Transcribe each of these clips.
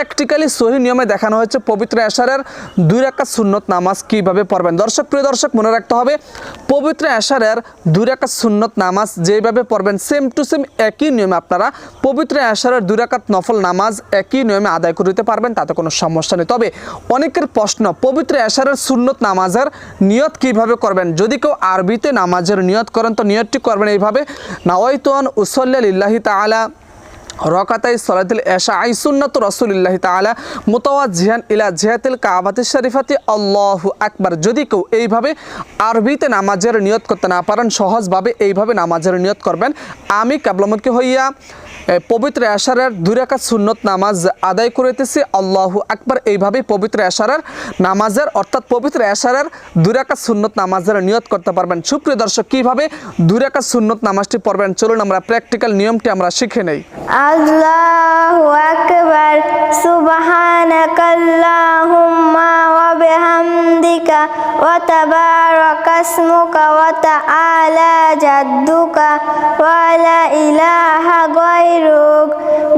Practically সহি নিয়মে দেখানো হয়েছে, পবিত্র এশারের দুই রাকাত সুন্নত নামাজ কীভাবে পড়বেন? দর্শক, প্রিয় দর্শক, মনে রাখতে হবে, পবিত্র এশারের দুই রাকাত সুন্নত নামাজ যেভাবে পড়বেন সেম টু সেম একই নিয়মে আপনারা পবিত্র এশারের দুই রাকাত নফল নামাজ একই নিয়মে আদায় করে দিতে পারবেন, তাতে কোনো সমস্যা নেই। তবে অনেকের প্রশ্ন, পবিত্র এশারের সুন্নত নামাজের নিয়ত কীভাবে করবেন? যদি কেউ আরবিতে নামাজের নিয়ত করেন, তো নিয়তটি করবেন এইভাবে, নাওয়াইতুয়ান উসল্লা লিল্লাহি তাআলা রকাতাই সলাতুল এশা আই সুন্নাত রসুলিল্লাহ মোতাওয়া জিহান ইলা জিহাতিল কাবাতি শরীফাতি আল্লাহু আকবার। যদি কেউ এইভাবে আরবিতে নামাজের নিয়ত করতে না পারেন, সহজভাবে এইভাবে নামাজের নিয়ত করবেন। আমি কাবলামুখী হইয়া পবিত্র এশারের দুই রাকাত সুন্নত নামাজ আদায় করিতেছি। আল্লাহু আকবার। এইভাবেই পবিত্র এশারের নামাজের, অর্থাৎ পবিত্র এশারের দুই রাকাত সুন্নত নামাজের নিয়ত করতে পারবেন। সুপ্রিয় দর্শক, কীভাবে দুই রাকাত সুন্নত নামাজটি পড়বেন? চলুন আমরা প্র্যাকটিক্যাল নিয়মটি আমরা শিখে নেই। আল্লাহু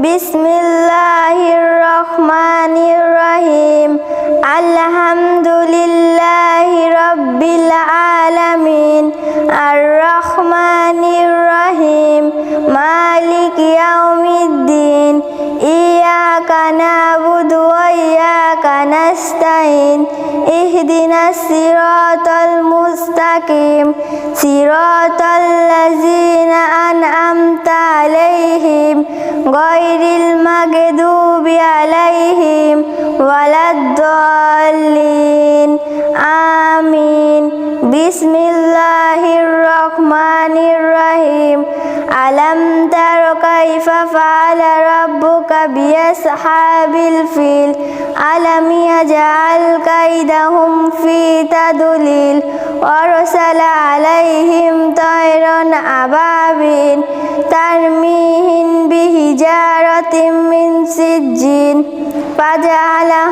বিসমিল্লাহির রহমানির রহিম আলহামদুলিল্লাহি রাব্বিল আলামিন। আর রহমানির রহিম মালিক ইয়াউমিদ্দিন। ইয়াকা নাবুদু ওয়া ইয়াকা নাস্তাইন ইহদিনাস সিরাতাল মুস্তাকিম। সিরাতাল গায়রিল মাগদুবি আলাইহিম ওয়ালাদ্দাল্লিন। আমিন। বিসমিল্লাহির রহমানির রহিম আলাম তার কাইফা ফাআলা রাব্বুকা বিআসহাবিল ফিল। আলাম ইয়াজআল কাইদাহুম ফি তাদলিল। ওয়া রাসালা আলাইহিম তায়রান আবাবিন। তারমিহিন بحجارة من سجين فجعلهم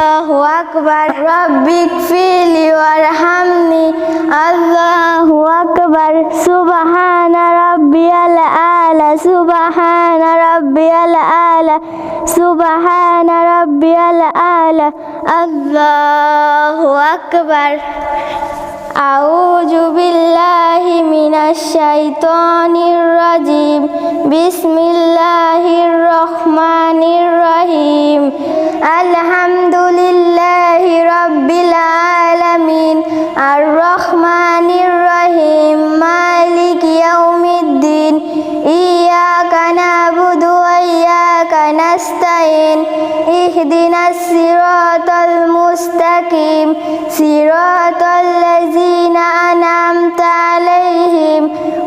أكبر ربي اغفر وارحمني الله أكبر سبحان ربي الأعلى سبحان ربي الأعلى سبحان ربي الأعلى الله أكبر أعوذ بالله শাইতানির রাজিম বিসমিল্লাহির রহমানির রহিম আলহামদুলিল্লাহি রাব্বিল আলামিন আর রহমানির রহিম মালিক ইয়াউমিদ্দিন। ইয়াকা নাবুদু ওয়া ইয়াকা নাস্তাইন ইহদিনাস সিরাতাল মুস্তাকিম। সিরাতাল লাযিনা আনআমতা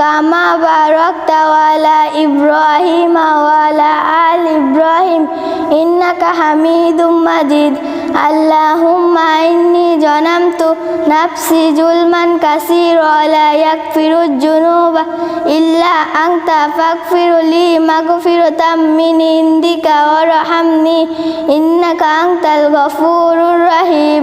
কামা বারকতা ওয়ালা ইব্রাহিম ওয়ালা আল ইব্রাহিম ইন্নাকা হামিদুম মাজিদ আল্লাহুম্মা ইন্নি জনামতু নাফসি জুলমান কাসীরা লা ইয়াগফিরুজ জুনুবা ইল্লা আনতা ফাগফিরলি মাগফিরাতাম মিন ইনদিকা ওয়ারহামনি ইন্নাকা আনতাল গফুরুর রহিম